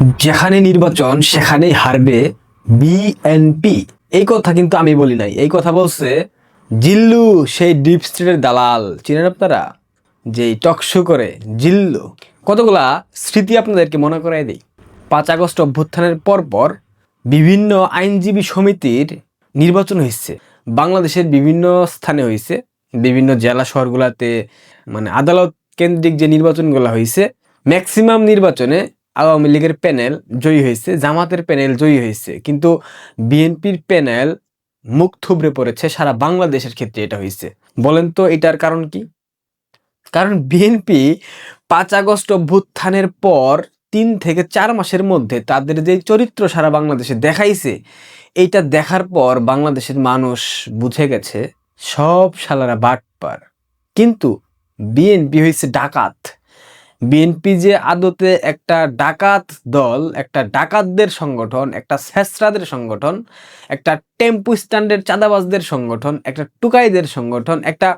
যেখানে নির্বাচন, সেখানেই হারবে বিএনপি এই কথা কিন্তু আমি বলি নাই। এই কথা বলছে জিল্লু, সেই ডিপ স্টেটের দালাল। চিনেন আপনারা? যেই টকশো করে, জিল্লু। কতগুলা স্মৃতি আপনাদেরকে মনে করাই দিই? পাঁচ আগস্ট অভ্যুত্থানের পরপর বিভিন্ন আইনজীবী সমিতির নির্বাচন হয়েছে বাংলাদেশের বিভিন্ন স্থানে হয়েছে বিভিন্ন জেলা শহরগুলোতে মানে আদালত কেন্দ্রিক যে নির্বাচনগুলো হয়েছে ম্যাক্সিমাম নির্বাচনে আওয়ামী লীগের প্যানেল জয়ী হয়েছে, জামাতের প্যানেল জয়ী হয়েছে, কিন্তু বিএনপির প্যানেল মুখ থুবড়ে পড়েছে, সারা বাংলাদেশের ক্ষেত্রে এটা হয়েছে। বলেন তো এটার কারণ কি? কারণ বিএনপি পাঁচ আগস্ট অভ্যুত্থানের পর তিন থেকে চার মাসের মধ্যে তাদের যে চরিত্র সারা বাংলাদেশে দেখাইছে, এইটা দেখার পর বাংলাদেশের মানুষ বুঝে গেছে, সব শালারা বাটপার। কিন্তু বিএনপি হয়েছে ডাকাত। বিএনপি যে আদতে একটা ডাকাত দল, একটা ডাকাতদের সংগঠন, একটা ছেসরাদের সংগঠন, একটা টেম্পু স্ট্যান্ডের চাঁদাবাজদের সংগঠন, একটা টুকাইদের সংগঠন, একটা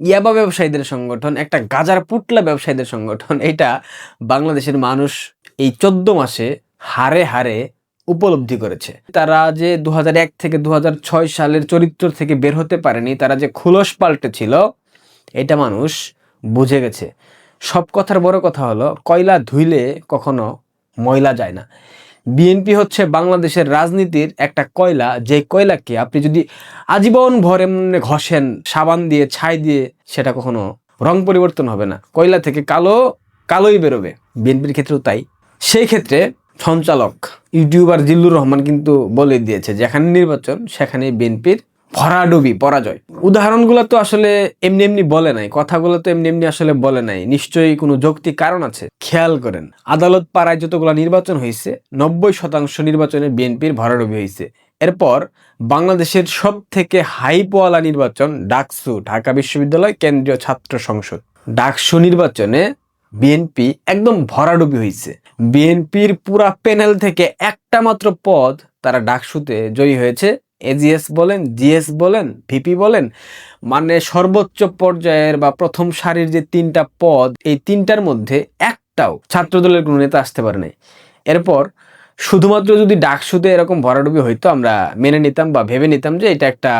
ইয়াবা ব্যবসায়ীদের সংগঠন, একটা গাজার পুটলা ব্যবসায়ীদের সংগঠন, এটা বাংলাদেশের মানুষ এই চোদ্দ মাসে হারে হারে উপলব্ধি করেছে। তারা যে দু থেকে দু হাজার ছয় সালের চরিত্র থেকে বের হতে পারেনি, তারা যে খুলস পাল্টে ছিল, এটা মানুষ বুঝে গেছে। সব কথার বড় কথা হলো, কয়লা ধুইলে কখনো ময়লা যায় না। বিএনপি হচ্ছে বাংলাদেশের রাজনীতির একটা কয়লা, যে কয়লাকে আপনি যদি আজীবন ভরে ঘষেন, সাবান দিয়ে, ছাই দিয়ে, সেটা কখনো রং পরিবর্তন হবে না। কয়লা থেকে কালো, কালোই বেরোবে। বিএনপির ক্ষেত্রেও তাই। সেই ক্ষেত্রে সঞ্চালক, ইউটিউবার জিল্লুর রহমান কিন্তু বলে দিয়েছে, যেখানে নির্বাচন সেখানে বিএনপির ভরাডুবি পরাজয়। উদাহরণগুলো তো আসলে এমনি এমনি বলে নাই, কথাগুলো তো এমনি এমনি আসলে বলে নাই। নিশ্চয়ই কোনো যৌক্তিক কারণ আছে। খেয়াল করেন, আদালত পাড়ায় যতগুলো নির্বাচন হয়েছে নব্বই শতাংশ নির্বাচনে বিএনপির ভরাডুবি হয়েছে এরপর বাংলাদেশের সব থেকে হাইপওয়ালা নির্বাচন ডাকসু, ঢাকা বিশ্ববিদ্যালয়, কেন্দ্রীয় ছাত্র সংসদ। ডাকসু নির্বাচনে বিএনপি একদম ভরাডুবি হয়েছে বিএনপির পুরা প্যানেল থেকে একটা মাত্র পদ তারা ডাকসুতে জয়ী হয়েছে। এজিএস বলেন জিএস বলেন ভিপি বলেন মানে সর্বোচ্চ পর্যায়ের বা প্রথম সারির যে তিনটা পদ, এই তিনটার মধ্যে একটাও ছাত্রদলের কোনো নেতা আসতে পারে নাই। এরপর শুধুমাত্র যদি ডাকসুতে এরকম ভরাডুবি হইতো, আমরা মেনে নিতাম বা ভেবে নিতাম যে এটা একটা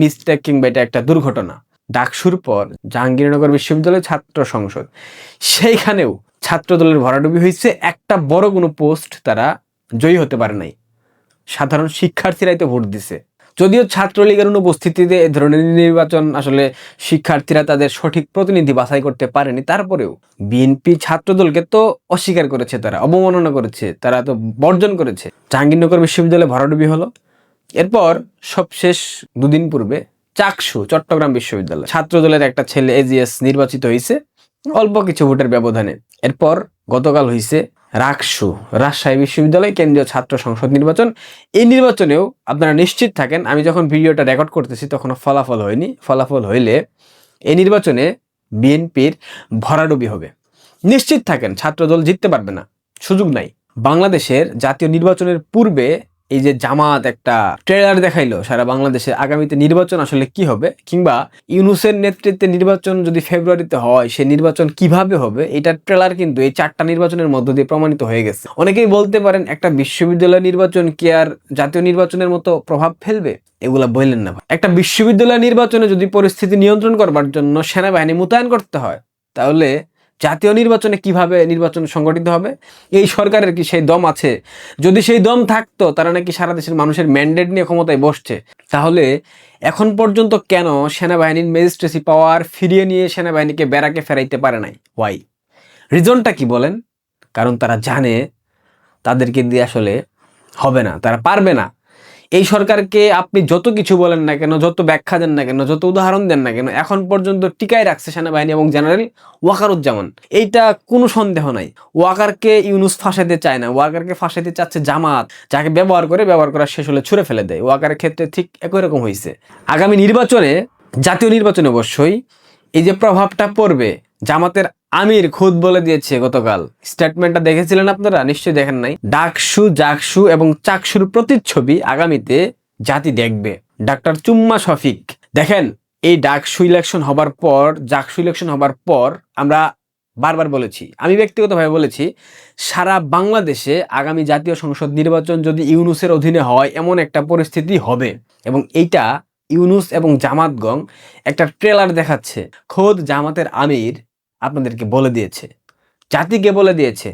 মিস্টেক কিংবা এটা একটা দুর্ঘটনা। ডাকসুর পর জাহাঙ্গীরনগর বিশ্ববিদ্যালয় ছাত্র সংসদ, সেইখানেও ছাত্রদলের ভরাডুবি হয়েছে একটা বড় কোনো পোস্ট তারা জয়ী হতে পারে নাই। সাধারণ শিক্ষার্থীরাই তো ভোট দিছে। যদিও ছাত্রলীগের অনুপস্থিতিতে এ ধরনের নির্বাচন আসলে শিক্ষার্থীরা তাদের সঠিক প্রতিনিধি বাছাই করতে পারেনি, তারপরেও বিএনপি ছাত্রদলকে তো অস্বীকার করেছে তারা, অবমাননা করেছে, তারা তো বর্জন করেছে। জাহাঙ্গীরনগর বিশ্ববিদ্যালয়ে ভরাডুবি হলো। এরপর সবশেষ দুদিন পূর্বে চাকসু, চট্টগ্রাম বিশ্ববিদ্যালয়। ছাত্রদলের একটা ছেলে এজিএস নির্বাচিত হয়েছে অল্প কিছু ভোটের ব্যবধানে। এরপর গতকাল হয়েছে রাকসু, রাজশাহী বিশ্ববিদ্যালয়, কেন্দ্রীয় ছাত্র সংসদ নির্বাচন। এই নির্বাচনেও আপনারা নিশ্চিত থাকেন, আমি যখন ভিডিওটা রেকর্ড করতেছি তখনও ফলাফল হয়নি। ফলাফল হইলে এই নির্বাচনে বিএনপির ভরাডুবি হবে। নিশ্চিত থাকেন, ছাত্রদল জিততে পারবে না। সুযোগ নাই। বাংলাদেশের জাতীয় নির্বাচনের পূর্বে এই যে জামাত একটা ট্রেলার দেখাইলো সারা বাংলাদেশে, আগামীতে নির্বাচন আসলে কি হবে? কিংবা ইউনুসের নেতৃত্বে নির্বাচন যদি ফেব্রুয়ারিতে হয়, সে নির্বাচন কীভাবে হবে? এটার ট্রেলার কিন্তু এই চারটা নির্বাচনের মধ্য দিয়ে প্রমাণিত হয়ে গেছে। অনেকেই বলতে পারেন, একটা বিশ্ববিদ্যালয় নির্বাচন কি আর জাতীয় নির্বাচনের মতো প্রভাব ফেলবে? এগুলা বললেন না একটা বিশ্ববিদ্যালয় নির্বাচনে যদি পরিস্থিতি নিয়ন্ত্রণ করবার জন্য সেনাবাহিনী মোতায়েন করতে হয়, তাহলে জাতীয় নির্বাচনে কীভাবে নির্বাচন সংগঠিত হবে? এই সরকারের কি সেই দম আছে? যদি সেই দম থাকতো, তারা নাকি সারা দেশের মানুষের ম্যান্ডেট নিয়ে ক্ষমতায় বসছে। তাহলে এখন পর্যন্ত কেন সেনাবাহিনীর ম্যাজিস্ট্রেসি পাওয়ার ফিরিয়ে নিয়ে সেনাবাহিনীকে বেড়াকে ফেরাইতে পারে নাই? ওয়াই রিজনটা কি বলেন? কারণ তারা জানে তাদেরকে দিয়ে আসলে হবে না, তারা পারবে না। এই সরকারকে আপনি যত কিছু বলেন না কেন, যত ব্যাখ্যা দেন না কেন, যত উদাহরণ দেন না কেন, এখন পর্যন্ত টিকায় রাখছে সেনাবাহিনী এবং জেনারেল ওয়াকারুজ্জামান। এইটা কোনো সন্দেহ নাই। ওয়াকারকে ইউনুস ফাঁসাইতে চায় না। ওয়াকারকে ফাঁসাইতে চাচ্ছে জামাত। যাকে ব্যবহার করে ব্যবহার করা শেষ হলে ছুঁড়ে ফেলে দেয়। ওয়াকারের ক্ষেত্রে ঠিক একই রকম হয়েছে আগামী নির্বাচনে, জাতীয় নির্বাচনে অবশ্যই এই যে প্রভাবটা পড়বে, জামাতের আমির খুদ বলে দিয়েছে গতকাল। স্টেটমেন্টটা দেখেছিলেন আপনারা? নিশ্চয়ই দেখেন নাই। ডাকসু জাকসু এবং চাকসুর প্রতিচ্ছবি আগামীতে জাতি দেখবে। ডাক্তার চুম্মা শফিক, দেখেন, এই ডাকসু ইলেকশন হবার পর জাকসু ইলেকশন হবার পর আমরা বারবার বলেছি, আমি ব্যক্তিগতভাবে বলেছি, সারা বাংলাদেশে আগামী জাতীয় সংসদ নির্বাচন যদি ইউনুসের অধীনে হয়, এমন একটা পরিস্থিতি হবে। এবং এইটা ইউনুস এবং জামাতগং একটা ট্রেলার দেখাচ্ছে। খোদ জামাতের আমির আপনাদেরকে বলে দিয়েছে। জাতিকে বলে দিয়েছে।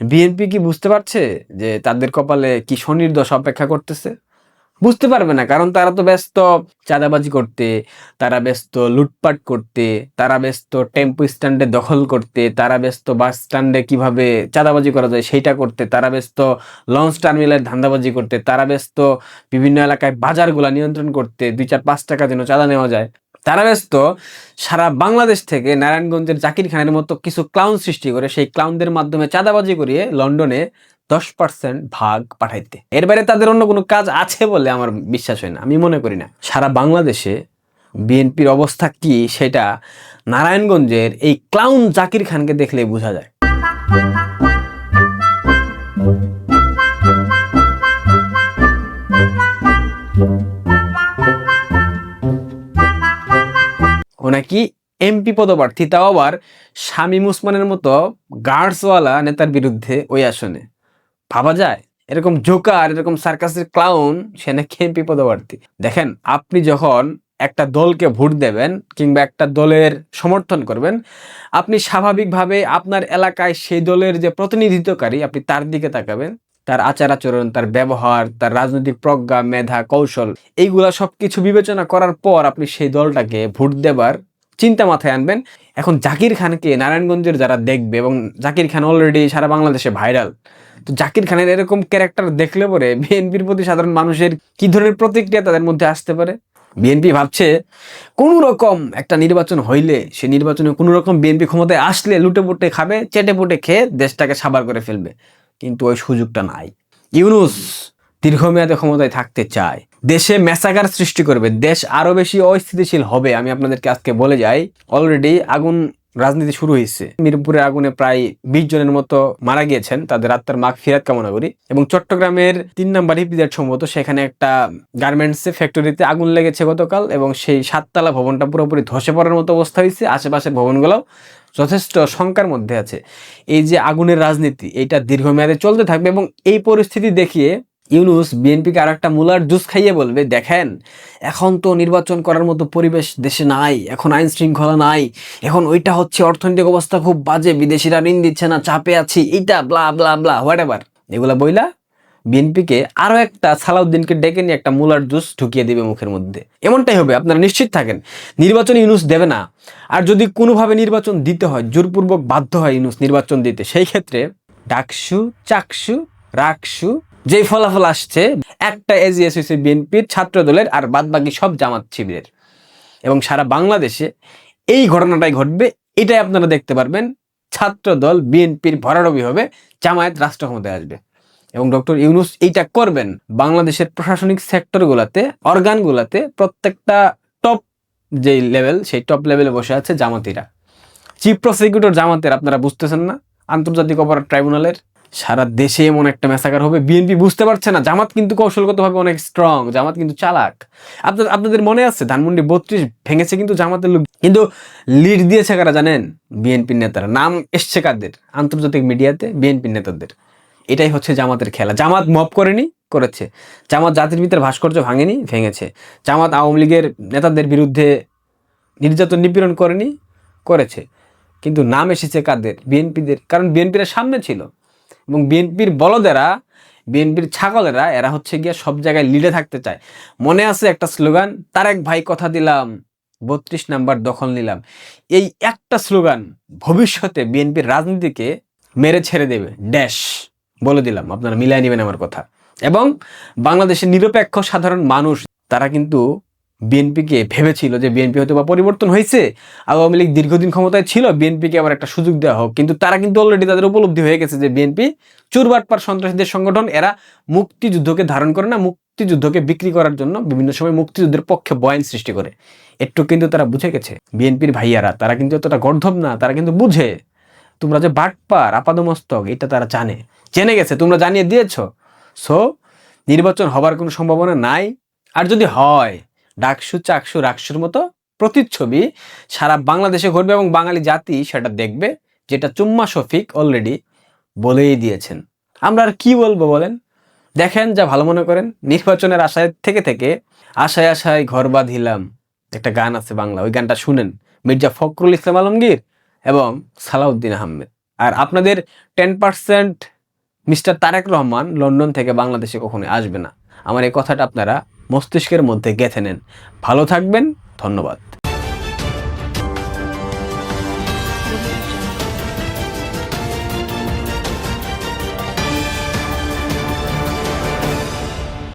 বিএনপি কি বুঝতে পারছে যে তাদের কপালে কি স্বনির্দশ অপেক্ষা করতেছে? বুঝতে পারবে না, কারণ তারা তো ব্যস্ত চাঁদাবাজি করতে, তারা ব্যস্ত লুটপাট করতে, তারা ব্যস্ত টেম্পো স্ট্যান্ডে দখল করতে, তারা ব্যস্ত বাস স্ট্যান্ডে কীভাবে চাঁদাবাজি করা যায় সেইটা করতে, তারা ব্যস্ত লঞ্চ টার্মিনালের ধান্দাবাজি করতে, তারা ব্যস্ত বিভিন্ন এলাকায় বাজারগুলা নিয়ন্ত্রণ করতে, দুই চার পাঁচ টাকা যেন চাঁদা নেওয়া যায়। তারা ব্যস্ত। সারা বাংলাদেশ থেকে নারায়ণগঞ্জের জাকির খানের মতো কিছু ক্লাউন সৃষ্টি করে সেই ক্লাউনদের মাধ্যমে চাঁদাবাজি করিয়ে লন্ডনে দশ পার্সেন্ট ভাগ পাঠাইতে এর বাইরে তাদের অন্য কোনো কাজ আছে বলে আমার বিশ্বাস হয় না। আমি মনে করি না। সারা বাংলাদেশে বিএনপির অবস্থা কি সেটা নারায়ণগঞ্জের এই ক্লাউন জাকির খানকে দেখলেই বোঝা যায়। ও নাকি এমপি পদপ্রার্থী, তাও আবার শামীম উসমানের মতো গার্ডসওয়ালা নেতার বিরুদ্ধে ওই আসনে। ভাবা যায়, এরকম জোকার এরকম সার্কাসের ক্লাউন সে নাকি এমপি পদপ্রার্থী। দেখেন, আপনি যখন একটা দলকে ভোট দেবেন কিংবা একটা দলের সমর্থন করবেন, আপনি স্বাভাবিকভাবে আপনার এলাকায় সেই দলের যে প্রতিনিধিত্বকারী, আপনি তার দিকে তাকাবেন। তার আচার আচরণ তার ব্যবহার, তার রাজনৈতিক প্রজ্ঞা, মেধা, কৌশল, এইগুলা সবকিছু বিবেচনা করার পর আপনি সেই দলটাকে ভোট দেবার চিন্তা মাথায় আনবেন। এখন জাকির খানকে নারায়ণগঞ্জের যারা দেখবে এবং জাকির খান অলরেডি সারা বাংলাদেশে ভাইরাল তো জাকির খানের এরকম ক্যারেক্টার দেখলে পরে বিএনপির প্রতি সাধারণ মানুষের কি ধরনের প্রতিক্রিয়া তাদের মধ্যে আসতে পারে? বিএনপি ভাবছে কোনো রকম একটা নির্বাচন হইলে, সে নির্বাচনে কোনো রকম বিএনপি ক্ষমতায় আসলে লুটে পুটে খাবে চেটে পুটে খেয়ে দেশটাকে সাবার করে ফেলবে। কিন্তু ওই সুযোগটা নাই। ইউনুস দীর্ঘমেয়াদে ক্ষমতায় থাকতে চায়। দেশে মেসাগার সৃষ্টি করবে। দেশ আরও বেশি অস্থিতিশীল হবে, আমি আপনাদেরকে আজকে বলে যাই। অলরেডি আগুন রাজনীতি শুরু হয়েছে। মিরপুরের আগুনে প্রায় বিশ জনের মতো মারা গিয়েছেন। তাদের আত্মার মাগ ফিরাত কামনা করি। এবং চট্টগ্রামের তিন নম্বর হিপিজেড সম্ভবত সেখানে একটা গার্মেন্টস ফ্যাক্টরিতে আগুন লেগেছে গতকাল এবং সেই সাততলা ভবনটা পুরোপুরি ধসে পড়ার মতো অবস্থা হয়েছে। আশেপাশের ভবনগুলো যথেষ্ট শঙ্কার মধ্যে আছে। এই যে আগুনের রাজনীতি, এটা দীর্ঘমেয়াদে চলতে থাকবে এবং এই পরিস্থিতি দেখিয়ে ইউনুস বিএনপিকে আর একটা মুলার জুস খাইয়ে বলবে, দেখেন, এখন তো নির্বাচন করার মতো পরিবেশ দেশে নাই, এখন আইন শৃঙ্খলা নাই, এখন ওইটা হচ্ছে অর্থনৈতিক অবস্থা খুব বাজে, বিদেশিরা ঋণ দিচ্ছে না, চাপে আছি, এইটা blah blah blah whatever এগুলা বইলা বিএনপিকে আরও একটা সালাউদ্দিনকে ডেকে নিয়ে একটা মুলার জুস ঢুকিয়ে দিবে মুখের মধ্যে। এমনটাই হবে, আপনারা নিশ্চিত থাকেন। নির্বাচন ইউনুস দেবে না। আর যদি কোনোভাবে নির্বাচন দিতে হয়, জোরপূর্বক বাধ্য হয় ইউনুস নির্বাচন দিতে, সেই ক্ষেত্রে ডাকসু, চাকসু, রাকসু, যেই ফলাফল আসছে, একটা এজিএস হয়েছে বিএনপির ছাত্র দলের আর বাদ বাকি সব জামাত শিবিরের। এবং সারা বাংলাদেশে এই ঘটনাটাই ঘটবে, এটাই আপনারা দেখতে পারবেন। ছাত্র দল বিএনপির ভরাডবি হবে, জামায়াত রাষ্ট্র ক্ষমতায় আসবে। এবং ডক্টর ইউনুস এইটা করবেন, বাংলাদেশের প্রশাসনিক সেক্টরগুলোতে, অর্গানগুলোতে প্রত্যেকটা টপ যে লেভেল সেই টপ লেভেলে বসে আছে জামাতিরা। চিফ প্রসিকিউটর জামাতের আপনারা বুঝতেছেন না? আন্তর্জাতিক অপরাধ ট্রাইব্যুনালের সারা দেশে এমন একটা মেসাকার হবে বিএনপি বুঝতে পারছে না। জামাত কিন্তু কৌশলগতভাবে অনেক স্ট্রং জামাত কিন্তু চালাক। আপনাদের আপনাদের মনে আছে, ধানমন্ডি বত্রিশ ভেঙেছে কিন্তু জামাতের লোক কিন্তু লিড দিয়েছে কারা জানেন? বিএনপির নেতারা। নাম এসছে কাদের? আন্তর্জাতিক মিডিয়াতে বিএনপির নেতাদের। এটাই হচ্ছে জামাতের খেলা। জামাত মপ করেনি, করেছে। জামাত জাতির ভিতরে ভাস্কর্য ভাঙেনি, ভেঙেছে। জামাত আওয়ামী লীগের নেতাদের বিরুদ্ধে নির্যাতন নিপীড়ন করেনি, করেছে। কিন্তু নাম এসেছে কাদের? বিএনপিদের। কারণ বিএনপির সামনে ছিল। এবং বিএনপির বলদেরা, বিএনপির ছাগলেরা, এরা হচ্ছে গিয়ে সব জায়গায় লিডে থাকতে চায়। মনে আছে একটা স্লোগান তার এক ভাই কথা দিলাম, বত্রিশ নাম্বার দখল নিলাম। এই একটা স্লোগান ভবিষ্যতে বিএনপির রাজনীতিকে মেরে ছেড়ে দেবে। ড্যাশ। বলে দিলাম, আপনারা মিলাই নেবেন আমার কথা। এবং বাংলাদেশের নিরপেক্ষ সাধারণ মানুষ, তারা কিন্তু বিএনপিকে ভেবেছিল যে বিএনপি হয়তো বা পরিবর্তন হয়েছে, আওয়ামী লীগ দীর্ঘদিন ক্ষমতায় ছিল, বিএনপিকে আবার একটা সুযোগ দেওয়া হোক। কিন্তু তারা কিন্তু অলরেডি তাদের উপলব্ধি হয়ে গেছে যে বিএনপি চুরবাটপার সন্ত্রাসীদের সংগঠন, এরা মুক্তিযুদ্ধকে ধারণ করে না, মুক্তিযুদ্ধকে বিক্রি করার জন্য বিভিন্ন সময় মুক্তিযুদ্ধের পক্ষে বয়ান সৃষ্টি করে। একটু কিন্তু তারা বুঝে গেছে, বিএনপির ভাইয়ারা, তারা কিন্তু এতটা গর্ধব না, তারা কিন্তু বুঝে। তোমরা যে বাটপার, আপাদমস্তক, এটা তারা জানে। জেনে গেছে, তোমরা জানিয়ে দিয়েছ। সো নির্বাচন হবার কোনো সম্ভাবনা নাই। আর যদি হয়, ডাকসু, চাকসু, রাকসুর মতো প্রতিচ্ছবি সারা বাংলাদেশে ঘটবে এবং বাঙালি জাতি সেটা দেখবে, যেটা চুম্মা শফিক অলরেডি বলেই দিয়েছেন। আমরা আর কি বলব বলেন? দেখেন যা ভালো মনে করেন। নির্বাচনের আশায় থেকে থেকে আশায় আশায় ঘর বাঁধিলাম। একটা গান আছে বাংলা, ওই গানটা শুনেন। মির্জা ফখরুল ইসলাম আলমগীর এবং সালাউদ্দিন আহমেদ। আর আপনাদের ten percent mister Tarique Rahman London থেকে বাংলাদেশে কখনোই আসবে না। আমার এই কথাটা আপনারা মস্তিষ্কের মধ্যে গেঁথে নেন। ভালো থাকবেন, ধন্যবাদ।